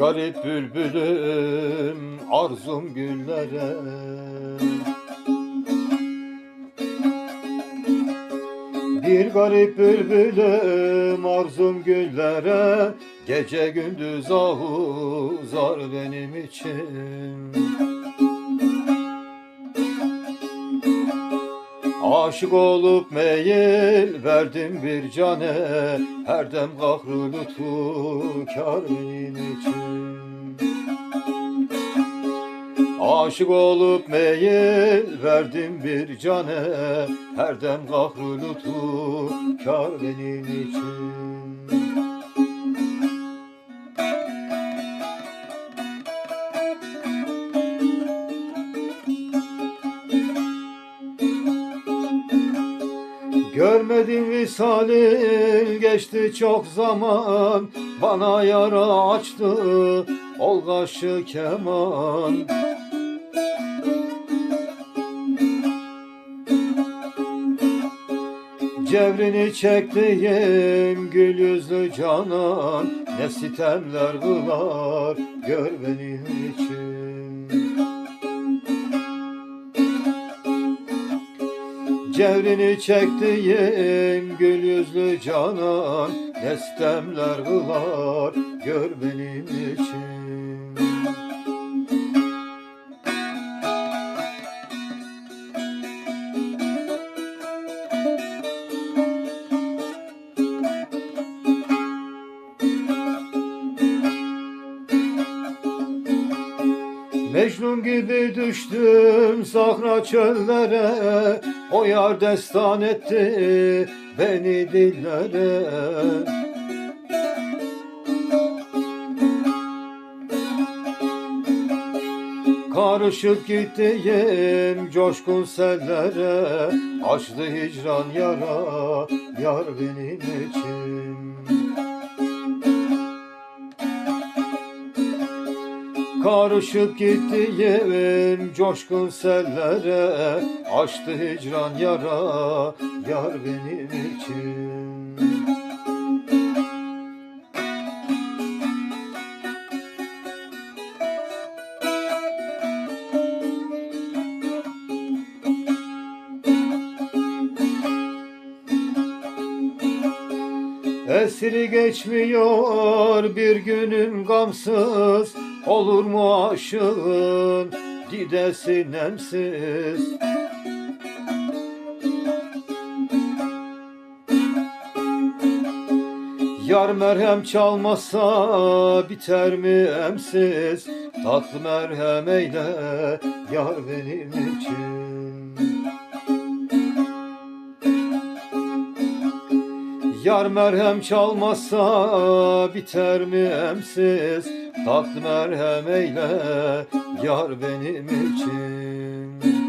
garip bülbülüm arzum güllere. Bir garip bülbülüm arzum güllere. Gece gündüz ahu zar benim için Aşık olup meyil verdim bir cane Her dem kahrı lütfu kar benim için. Aşık olup meyil verdim bir cane Her dem kahrı lütfu kar benim için Görmedim visalin geçti çok zaman. Bana yara açtı ol kaşı keman. Cevrini çektiğim gül yüzlü canan. Ne sitemler kılar gör benim için Cevrini çektiğim gül yüzlü canan Ne sitemler kılar gör benim için Mecnun gibi düştüm sahra çöllere O yar destan etti beni dillere. Karışıp gittiğim coşkun sellere Açtı hicran yara yar benim için Karışıp gittiğim coşkun sellere. Açtı hicran yara yar benim için Esri geçmiyor bir günüm gamsız. Olur mu aşığın didesi nemsiz Yar merhem çalmasa biter mi emsiz? Tatlı merhem eyle yar benim için Yar merhem çalmasa biter mi emsiz? Tatlı merhem eyle yar benim için